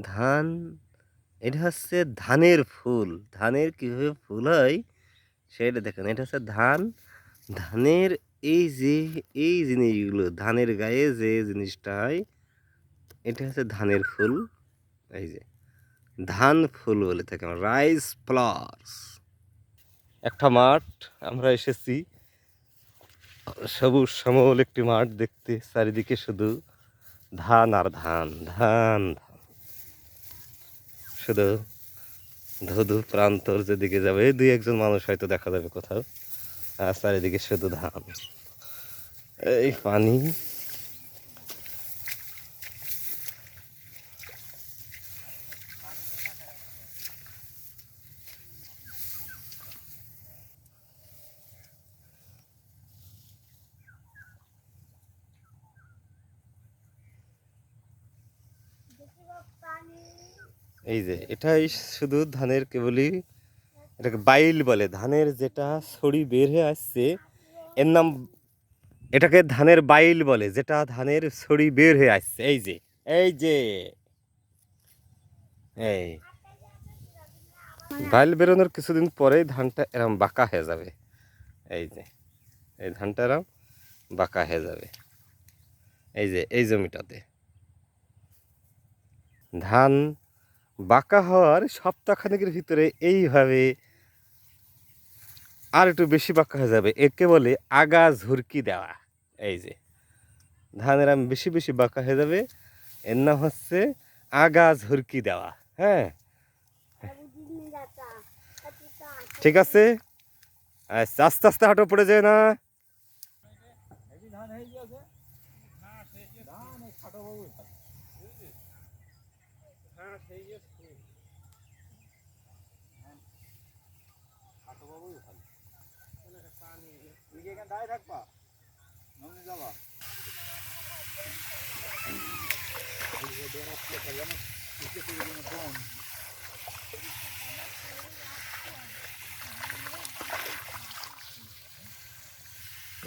ধান, এটা হচ্ছে ধানের ফুল। ধানের কীভাবে ফুল হয়, সেটা দেখেন, এটা হচ্ছে ধান। ধানের এই যে, এই জিনিসগুলো, ধানের গায়ে যে জিনিসটা হয়, এটা হচ্ছে ধানের ফুল। এই যে, ধান ফুল বলে থাকি রাইস ফ্লাওয়ার্স। একটা মাঠ, আমরা এসেছি, সবুজ সমল একটি মাঠ দেখতে, চারিদিকে শুধু ধান আর ধান ধান শুধু ধুধু প্রান্তর যেদিকে যাবে, এই দুই একজন মানুষ হয়তো দেখা যাবে কোথাও। আর চারিদিকে শুধু ধান। এই পানি। এই যে, এটাই শুধু ধানের কেবলই এটাকে বাইল বলে। ধানের যেটা ছড়ি বের হয়ে আসছে, এর নাম এটাকে ধানের বাইল বলে, যেটা ধানের ছড়ি বের হয়ে আসছে। এই যে এই যে, এই। বাইল বেরোনোর কিছুদিন পরেই ধানটা এরম বাঁকা হয়ে যাবে। এই যে, এই ধানটা এরম বাঁকা হয়ে যাবে। এই যে, এই জমিটাতে। ধান বাঁকা হওয়ার সপ্তাহখানেকের ভিতরে এইভাবে আর একটু বেশি বাঁকা হয়ে যাবে। একে বলে আগা ঝুরকি দেওয়া। এই যে, ধানের আম বেশি বেশি বাঁকা হয়ে যাবে। এর নাম হচ্ছে আগা ঝুরকি দেওয়া। হ্যাঁ? ঠিক আছে? আচ্ছা আস্তে আস্তে হাঁটো পড়ে যায় না।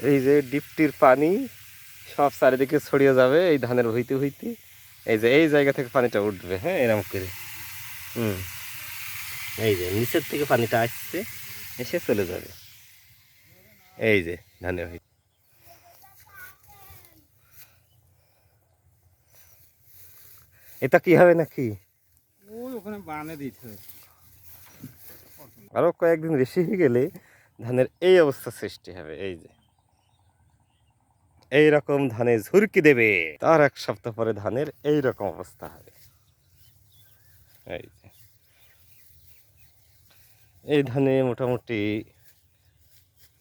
এই যে ডিপটির পানি সব চারিদিকে ছড়িয়ে যাবে এই ধানের হইতে হইতে এই যে এই জায়গা থেকে পানিটা উঠবে হ্যাঁ এরকম করে। হুম। এই যে নিচের থেকে পানিটা আসছে এসে চলে যাবে। এই যে ধানের হইতে এটা কি হবে নাকি? ওই ওখানে বানে দিতে আরও কয়েকদিন বেশি হয়ে গেলে ধানের এই অবস্থা সৃষ্টি হবে এই যে। এই রকম ধানে ঝুরকি দেবে। তার এক সপ্তাহ পরে ধানের এই রকম অবস্থা হবে। এই এই ধানে মোটামুটি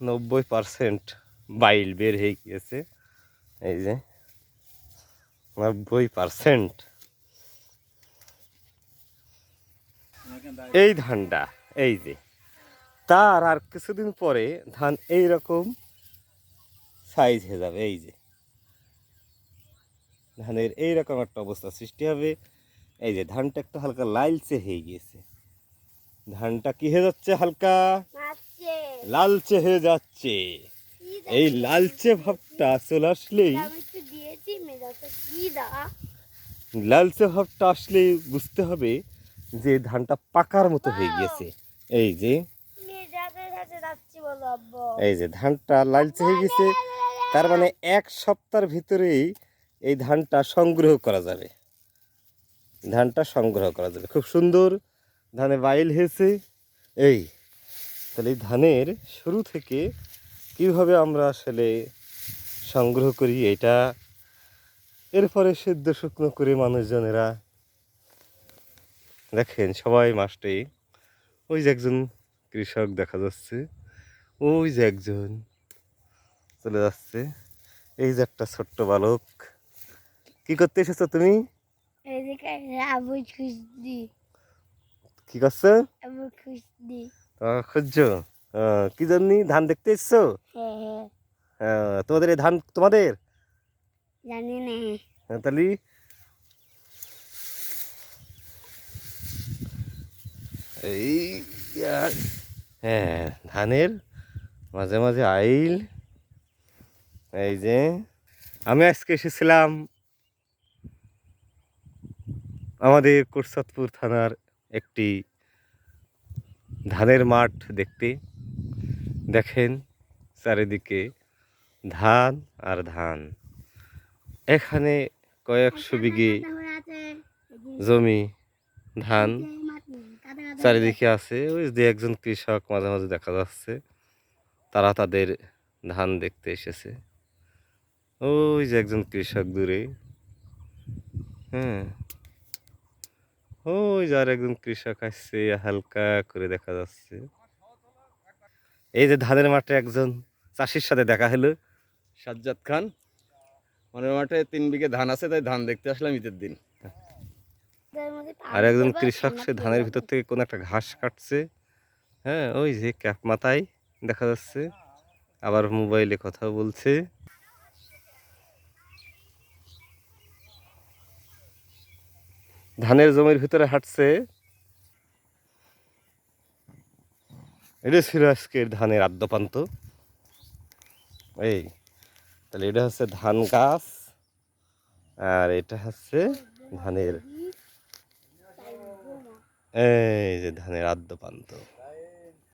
নব্বই পার্সেন্ট বাইল বের হয়ে গিয়েছে। এই যে। নব্বই পার্সেন্ট। এই ধানটা, এই যে। তার আর কিছুদিন পরে ধান এই রকম সাইজ হয়ে যাবে এই যে। ধানের এই রকম একটা অবস্থা সৃষ্টি হবে। এই যে ধানটা একটু হালকা লালচে হয়ে গিয়েছে। ধানটা কি হয়ে যাচ্ছে হালকা? লালচে। হয়ে যাচ্ছে। এই লালচে ভাবটা চলে আসলেই লালচে ভাবটা আসলেই বুঝতে হবে যে ধানটা পাকার মতো হয়ে গিয়েছে। এই যে এই যে ধানটা লালচে হয়ে গেছে তার মানে এক সপ্তাহের ভিতরেই এই ধানটা সংগ্রহ করা যাবে। ধানটা সংগ্রহ করা যাবে। খুব সুন্দর ধানে বাইল হয়েছে। এই, তাহলে এই ধানের শুরু থেকে কীভাবে আমরা আসলে সংগ্রহ করি এটা? এরপরে সিদ্ধ শুকনো করে মানুষজনেরা দেখেন, সবাই মাস্টে। ওই যে একজন কৃষক দেখা যাচ্ছে। ওই যে একজন। চলে যাচ্ছে। এই যে একটা ছোট্ট বালক। কি করতে এসেছ তুমি? কি করছ? খুঁজছো? কি জন্য ধান দেখতে এসছো? হ্যাঁ হ্যাঁ। তোমাদের এই ধান তোমাদের? জানি না। তাহলে এই হ্যাঁ ধানের মাঝে মাঝে আইল। এই যে, আমি আজকে এসেছিলাম আমাদের কোরসাদপুর থানার একটি ধানের মাঠ দেখতে। দেখেন চারিদিকে ধান আর ধান। এখানে কয়েকশো বিঘে জমি, ধান চারিদিকে আছে। ওই যে একজন কৃষক মাঝে মাঝে দেখা যাচ্ছে, তারা তাদের ধান দেখতে এসেছে। ওই যে একজন কৃষক দূরে। হ্যাঁ। ওই যে আর একজন কৃষক আসছে, হালকা করে দেখা যাচ্ছে। এই যে ধানের মাঠে একজন চাষির সাথে দেখা হলো, সাজ্জাদ খান। মনের মাঠে তিন বিঘে ধান আছে, তাই ধান দেখতে আসলাম ঈদের দিন। আর একজন কৃষক, সে ধানের ভিতর থেকে কোন একটা ঘাস কাটছে। হ্যাঁ ওই যে ক্যাপ মাথায় দেখা যাচ্ছে। আবার মোবাইলে কথা বলছে। ধানের জমির ভিতরে হাঁটছে। এটা ছিল আজকের ধানের আদ্যপান্ত। এই, তাহলে এটা হচ্ছে ধান গাছ, আর এটা হচ্ছে ধানের এই যে ধানের আদ্যপান্ত।